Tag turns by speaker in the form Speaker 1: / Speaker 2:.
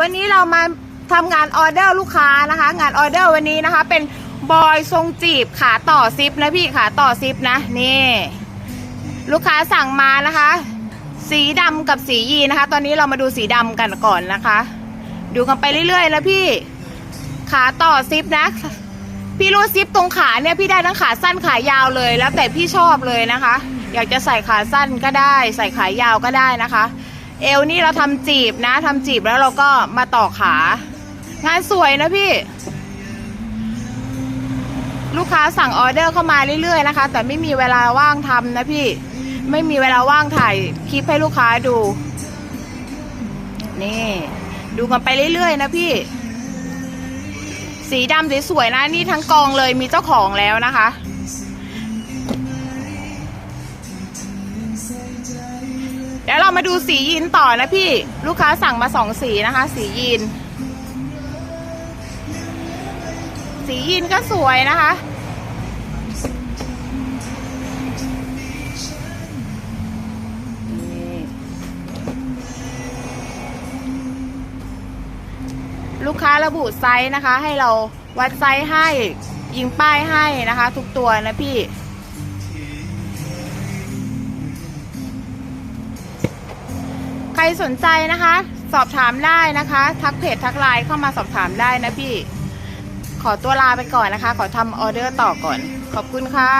Speaker 1: วันนี้เรามาทำงานออเดอร์ลูกค้านะคะ งานออเดอร์วันนี้นะคะ เป็นบอยทรงจีบขาต่อซิปนะพี่ขาต่อซิปนะนี่ ลูกค้าสั่งมานะคะ สีดำกับสียีนะคะ ตอนนี้เรามาดูสีดำกันก่อนนะคะ ดูกันไปเรื่อยๆนะพี่ ขาต่อซิปนะ พี่รูดซิปตรงขาเนี่ยพี่ได้ทั้งขาสั้นขายาวเลย แล้วแต่พี่ชอบเลยนะคะ อยากจะใส่ขาสั้นก็ได้ ใส่ขายาวก็ได้นะคะ เอวนี่เราทำจีบนะทำจีบแล้วเราก็มาต่อขา งานสวยนะพี่ ลูกค้าสั่งออเดอร์เข้ามาเรื่อยๆนะคะ แต่ไม่มีเวลาว่างทำนะพี่ ไม่มีเวลาว่างถ่ายคลิปให้ลูกค้าดู นี่ ดูกันไปเรื่อยๆนะพี่ สีดำสวยๆนะ นี่ทั้งกองเลยมีเจ้าของแล้วนะคะ เดี๋ยวเรามาดูสียีนต่อนะพี่ ลูกค้าสั่งมาสองสีนะคะ สียีน สียีนก็สวยนะคะ ลูกค้าระบุไซส์นะคะ ให้เราวัดไซส์ให้ยิงป้ายให้นะคะ ทุกตัวนะพี่ ครสนใจนะคะ สอบถามได้นะคะ ทักเพจทักไลน์เข้ามาสอบถามได้นะพี่ ขอตัวลาไปก่อนนะคะ ขอทำออเดอร์ต่อก่อน ขอบคุณค่ะ